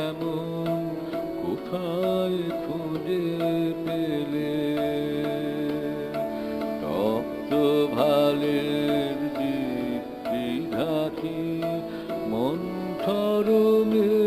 এমন কোথায় খুঁজে পেলে ভালের দীপ্তি ঘাটি মন্থর মেঘখানি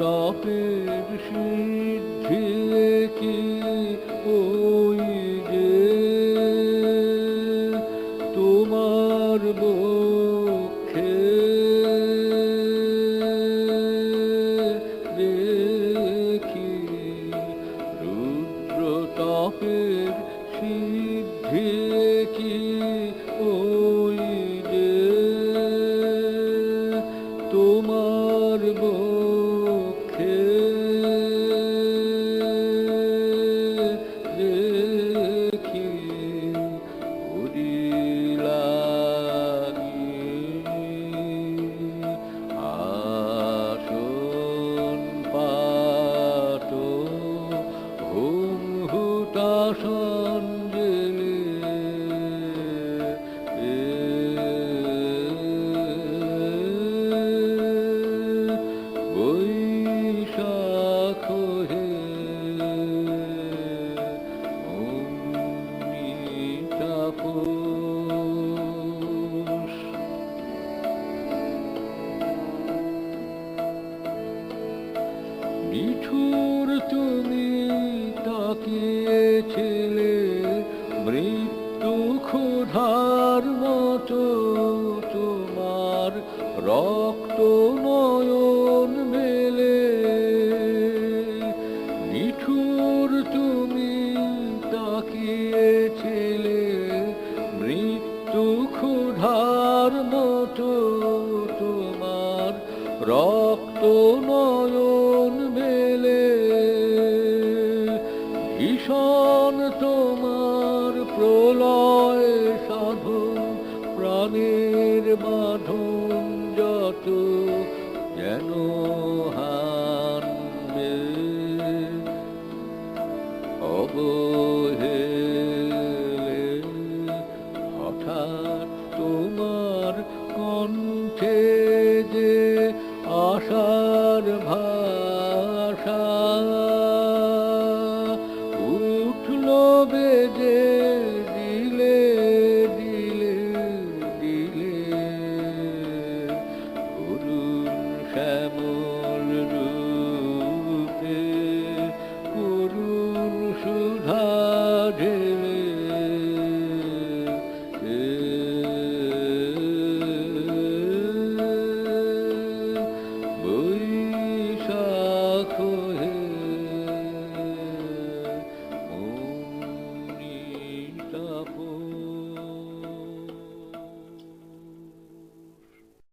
তপের সিদ্ধি কি ওই যে তোমার বক্ষে দেখি রুদ্র তপের সিদ্ধি অগ্নি তাপস নিঠুর তুমি তুমি তাকিয়েছিলে, মৃত্যু ক্ষুধার মতো তোমার রক্ত নয়ন মেলে। ভীষণ তোমার প্রলয় সাধন, প্রাণের বাঁধন যত যেন হানবে অবহেলে হঠাৎ তোমার যে আশার ভাব yarı